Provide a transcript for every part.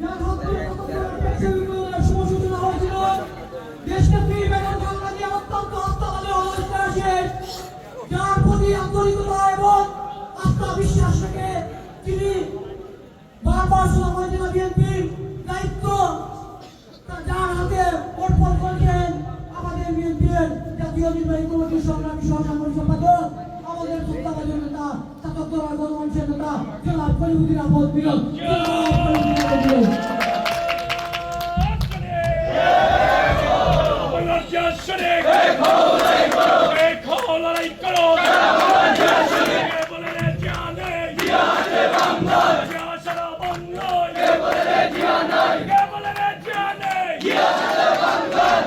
যার হয়েছিল প্রতি আন্তরিকতা বারবার জেলা বিএনপির দায়িত্ব যার হাতে অর্পণ করেছেন আমাদের বিএনপির জাতীয় নির্বাহী কমিটির সংগ্রামী সহসামরিক সম্পাদক আমাদের তত্ত্বাবধায়ক নেতা চাতকদরা গণমঞ্চের নেতা জনাব কলিমুদ্দিন আহমদ বিরল জনাব কলিমুদ্দিন আহমদ বিরল। বাংলাদেশ শরীফ এক হও লড়াই করো কে বলে রে জানে জিয়া সারা বাংলায় কে বলে রে জানে জিয়া সারা বাংলায়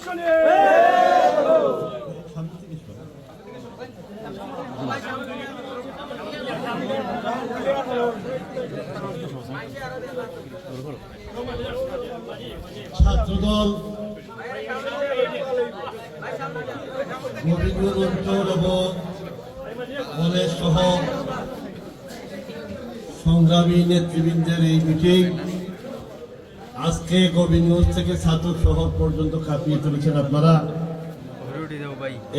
শরীফ ছাত্রদল অঞ্চল এবং কলেজ সহ সংগ্রামী নেতৃবৃন্দের এই মিটিং আজকে গোবিন্দগঞ্জ থেকে ছাত্র শহর পর্যন্ত কাঁপিয়ে তুলেছেন আপনারা।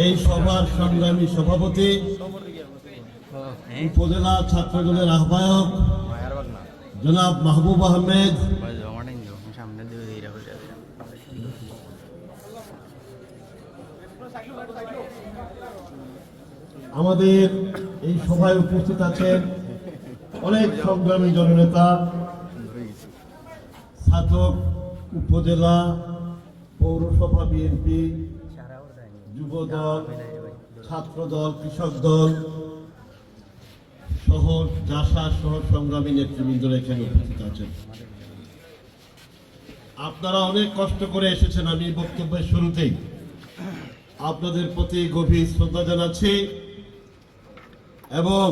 এই সভার সংগ্রামী সভাপতি, উপজেলা ছাত্রদলের আহ্বায়ক জনাব মাহবুব আহমেদ ভাই জমা নেই তো সামনে দিয়ে দিয়ে রাখো আমাদের এই সভায় উপস্থিত আছেন অনেক সংগ্রামী জননেতা ছাত্র উপজেলা, পৌরসভা বিএনপি যুব দল ছাত্র দল কৃষক দল সহ জাসা সহ সংগ্রামী নেতৃবৃন্দরা এখানে উপস্থিত আছেন। আপনারা অনেক কষ্ট করে এসেছেন, আমি বক্তব্যের শুরুতেই। আপনাদের প্রতি গভীর শ্রদ্ধা জানাচ্ছি। এবং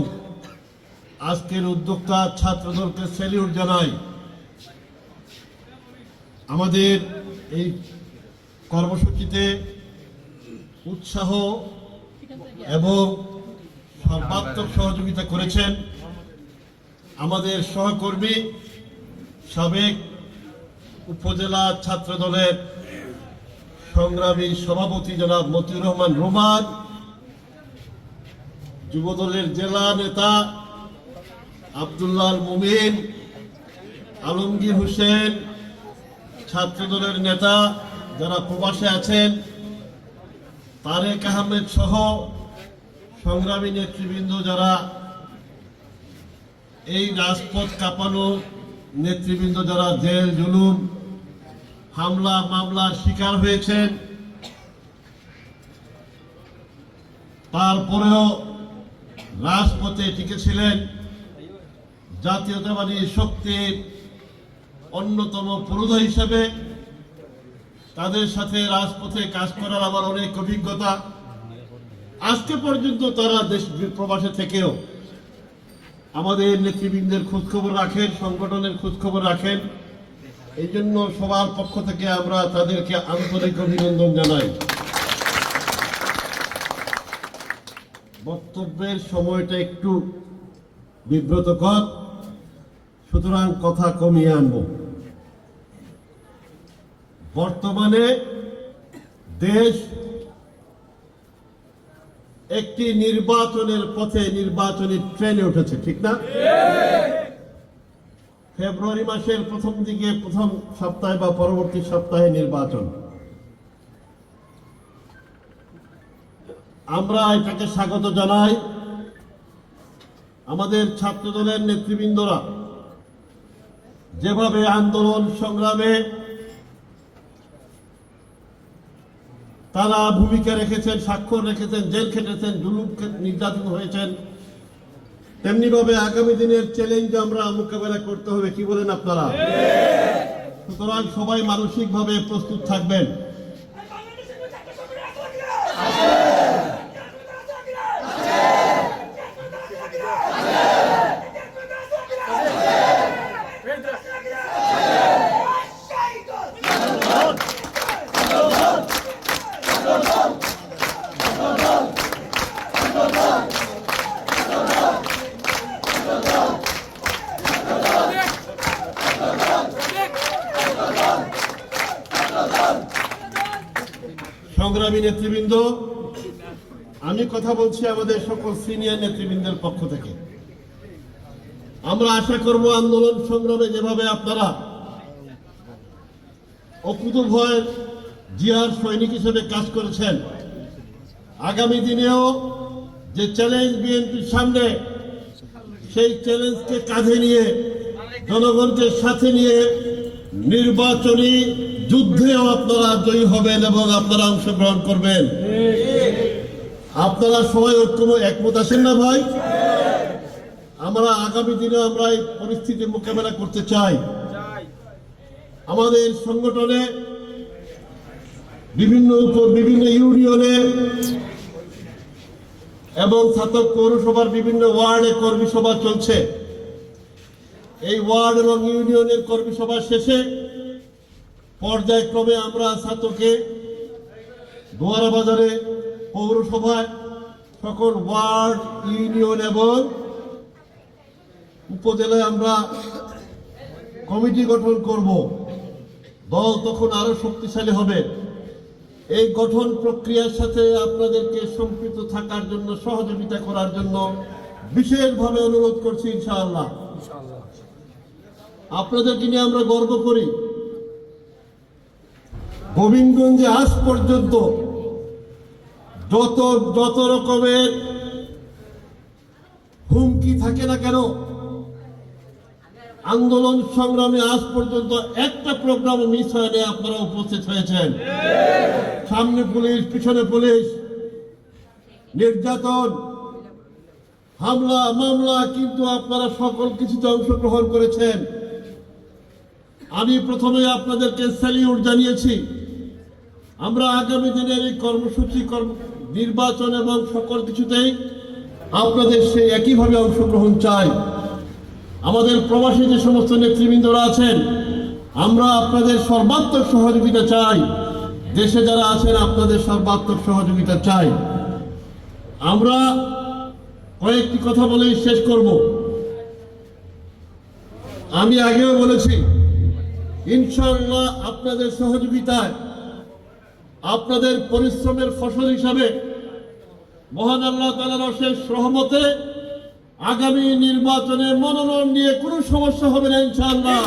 আজকের উদ্যোক্তা ছাত্রদলকে স্যালিউট জানাই। আমাদের এই কর্মসূচিতে উৎসাহ এবং সর্বাত্মক সহযোগিতা করেছেন আমাদের সহকর্মী সাবেক উপজেলা ছাত্রদলের সংগ্রামী সভাপতি জনাব মতিউর রহমান রোমান। যুবদলের জেলা নেতা আব্দুল্লাহ মুমিন, আলমগীর হোসেন, ছাত্রদলের নেতা যারা প্রবাসে আছেন, তারেক আহমেদ সহ সংগ্রামী নেতৃবৃন্দ যারা এই রাজপথ কাঁপানো নেতৃবৃন্দ যারা জেল, জুলুম, হামলা, মামলার শিকার হয়েছেন। তারপরেও রাজপথে টিকেছিলেন জাতীয়তাবাদী শক্তির অন্যতম পুরোধা হিসেবে। তাদের সাথে রাজপথে কাজ করার আমার অনেক অভিজ্ঞতা। আজকে পর্যন্ত তারা দেশ প্রবাসে থেকেও আমাদের নেতৃবৃন্দের খোঁজখবর রাখেন, সংগঠনের খোঁজখবর রাখেন। এই জন্য সবার পক্ষ থেকে আমরা তাদেরকে আন্তরিক অভিনন্দন জানাই। বক্তব্যের সময়টা একটু বিব্রতকর। সুতরাং কথা কমিয়ে আনব। বর্তমানে দেশ একটি নির্বাচনের পথে নির্বাচনী ট্রেনে উঠেছে, ঠিক না? ফেব্রুয়ারি মাসের প্রথম দিকে, প্রথম সপ্তাহে বা পরবর্তী সপ্তাহে নির্বাচন। আমরা এটাকে স্বাগত জানাই আমাদের ছাত্রদলের নেতৃবৃন্দরা। যেভাবে আন্দোলন সংগ্রামে তারা ভূমিকা রেখেছেন, স্বাক্ষর রেখেছেন, জেল খেটেছেন, জুলুম নির্যাতন হয়েছেন, তেমনিভাবে আগামী দিনের চ্যালেঞ্জ আমরা মোকাবেলা করতে হবে, কি বলেন আপনারা? সুতরাং সবাই মানসিকভাবে প্রস্তুত থাকবেন। আমি কথা বলছি আমাদের সকল সিনিয়র নেতৃবৃন্দের পক্ষ থেকে। আমরা আশা করব আন্দোলন সংগ্রামে যেভাবে আপনারা অকুত ভয় জিয়ার সৈনিক হিসেবে কাজ করেছেন, আগামী দিনেও যে চ্যালেঞ্জ বিএনপির সামনে, সেই চ্যালেঞ্জকে কাঁধে নিয়ে, জনগণকে সাথে নিয়ে নির্বাচনী যুদ্ধেও আপনারা জয়ী হবেন এবং আপনারা অংশগ্রহণ করবেন। আপনারা সবাই ঐক্য একমত আছেন না ভাই? আমরা আগামী দিনে আমরা এই পরিস্থিতি মোকাবেলা করতে চাই। আমাদের সংগঠনে বিভিন্ন বিভিন্ন ইউনিয়নে এবং ছাত্র পৌরসভার বিভিন্ন ওয়ার্ডে কর্মী সভা চলছে। এই ওয়ার্ড এবং ইউনিয়নের কর্মী সভা শেষে পর্যায়ক্রমে আমরা ছাত্রকে দোয়ারা বাজারে পৌরসভায় সকল ওয়ার্ড, ইউনিয়ন এবং উপজেলায় আমরা কমিটি গঠন করব। দল তখন আরও শক্তিশালী হবে। এই গঠন প্রক্রিয়ার সাথে আপনাদেরকে সম্পৃক্ত থাকার জন্য, সহযোগিতা করার জন্য বিশেষভাবে অনুরোধ করছি, ইনশাআল্লাহ। আপনাদেরকে নিয়ে আমরা গর্ব করি, গোবিন্দগঞ্জে আজ পর্যন্ত যত যত রকমের হুমকি থাকে না কেন, আন্দোলন সংগ্রামে আজ পর্যন্ত একটা প্রোগ্রাম মিস হয়নি আপনারা উপস্থিত হয়েছেন। সামনে পুলিশ, পিছনে পুলিশ, নির্যাতন, হামলা, মামলা, কিন্তু আপনারা সকল কিছুতে অংশগ্রহণ করেছেন। আমি প্রথমে আপনাদেরকে স্যালিউট জানিয়েছি, আমরা আগামী দিনের এই কর্মসূচি, কর্ম নির্বাচন এবং সকল কিছুতেই আপনাদের সেই একইভাবে অংশগ্রহণ চাই। আমাদের প্রবাসী যে সমস্ত নেতৃবৃন্দরা আছেন, আমরা আপনাদের সর্বাত্মক সহযোগিতা চাই। দেশে যারা আছেন, আপনাদের সর্বাত্মক সহযোগিতা চাই। আমরা কয়েকটি কথা বলেই শেষ করব। আমি আগেও বলেছি, ইনশাআল্লাহ আপনাদের সহযোগিতায় আপনাদের পরিশ্রমের ফসল হিসাবে মহান আল্লাহ তালার অশেষ রহমতে আগামী নির্বাচনে মনোনয়ন নিয়ে কোনো সমস্যা হবে না, ইনশাআল্লাহ।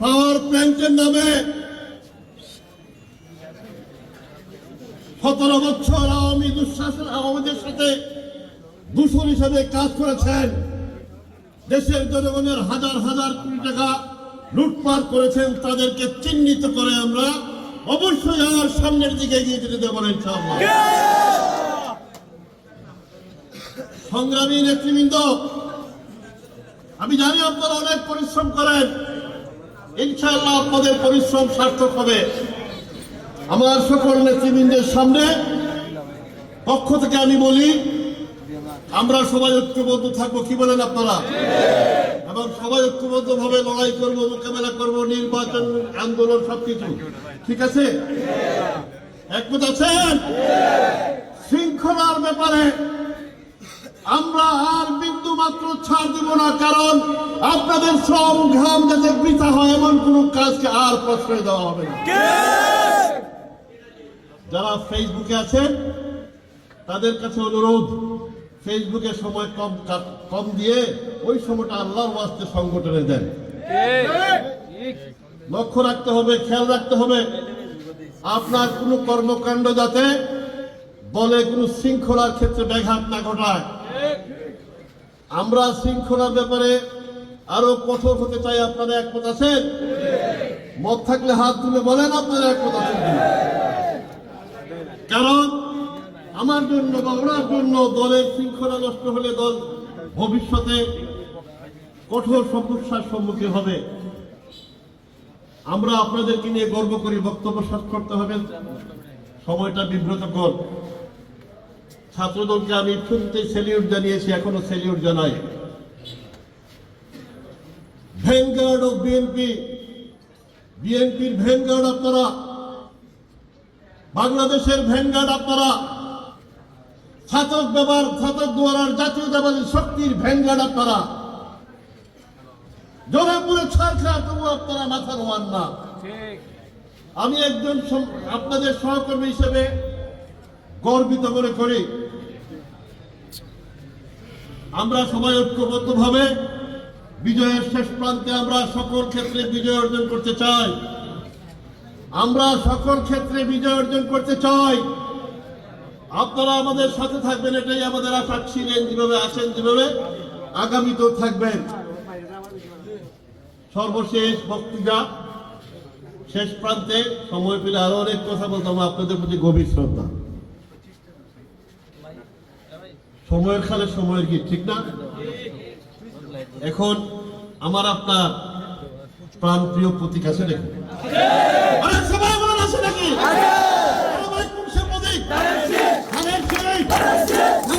পাওয়ার প্ল্যান্টের নামে সতেরো বছর আওয়ামী দুঃশাসন আওয়ামীদের সাথে দূষণ হিসাবে কাজ করেছেন। দেশের জনগণের হাজার হাজার কোটি টাকা লুটপাট করেছেন তাদেরকে চিহ্নিত করে আমরা অবশ্যই আমার সামনের দিকে এগিয়ে যেতে দেবো সংগ্রামী নেতৃবৃন্দ আমি জানি আপনারা অনেক পরিশ্রম করেন। ইনশাআল্লাহ আপনাদের পরিশ্রম সার্থক হবে। আমার সকল নেতৃবৃন্দের সামনে পক্ষ থেকে আমি বলি, আমরা সবাই ঐক্যবদ্ধ থাকব, কি বলেন আপনারা? এবং সবাই ঐক্যবদ্ধ ভাবে লড়াই করব, মোকাবেলা করব, নির্বাচন, আন্দোলন, সবকিছু। ঠিক আছে? একমত আছেন? শৃঙ্খলার ব্যাপারে আমরা আর বিন্দু মাত্র ছাড় দিব না কারণ আপনাদের শ্রম ঘাম যাতে বৃথা হয় এমন কোন কাজকে আর প্রশ্রয় দেওয়া হবে না। যারা ফেসবুকে আছেন তাদের কাছে অনুরোধ ফেসবুকে সময় কম কম দিয়ে ওই সময়টা আল্লাহর ওয়াস্তে সংগঠনে দেন। লক্ষ্য রাখতে হবে খেয়াল রাখতে হবে আপনার কোনো কর্মকাণ্ড যাতে বলে কোনো শৃঙ্খলার ক্ষেত্রে ব্যাঘাত না ঘটায়। আমরা শৃঙ্খলার ব্যাপারে আরও কঠোর হতে চাই, আপনারা একমত আছেন? মত থাকলে হাত তুলে বলেন, আপনারা একমত আছেন? কারণ আমার জন্য বা ওনার জন্য দলের শৃঙ্খলা নষ্ট হলে দল ভবিষ্যতে কঠোর সমস্যার সম্মুখীন হবে। আমরা আপনাদেরকে নিয়ে গর্ব করি, বক্তব্য শেষ করতে হবে। সময়টা বিব্রতকর। ছাত্রদলকে আমি শুনতে সেলিউট জানিয়েছি, এখনও সেলিউট জানাই। ভ্যানগার্ড অফ বিএনপি বিএনপির ভ্যানগার্ড আপনারা, বাংলাদেশের ভ্যানগার্ড আপনারা, ছাতক ব্যবহার, ছাতক দুয়ারার জাতীয়তাবাদী শক্তির ভ্যানগার্ড আপনারা। জোরাপুরে ছাড় খাওয়া তবু আপনারা মাথা নোয়ান না। আমি একজন আপনাদের সহকর্মী হিসেবে গর্বিত মনে করি। আমরা সবাই ঐক্যবদ্ধভাবে বিজয়ের শেষ প্রান্তে আমরা সকল ক্ষেত্রে বিজয় অর্জন করতে চাই। আমরা সকল ক্ষেত্রে বিজয় অর্জন করতে চাই। আপনারা আমাদের সাথে থাকবেন, এটাই আমাদের আশা। ছিলেন যেভাবে আসেন যেভাবে আগামীতেও থাকবেন। সর্বশেষ বক্তৃতা, শেষ প্রান্তে সময় পেলে আরও অনেক কথা বলতাম, আপনাদের প্রতি গভীর শ্রদ্ধা। সময়ের খালে সময়ের কি ঠিক না? এখন আমার আপনার প্রাণ প্রিয় প্রতীক আছে দেখুন সবাই আছে নাকি? প্রতীক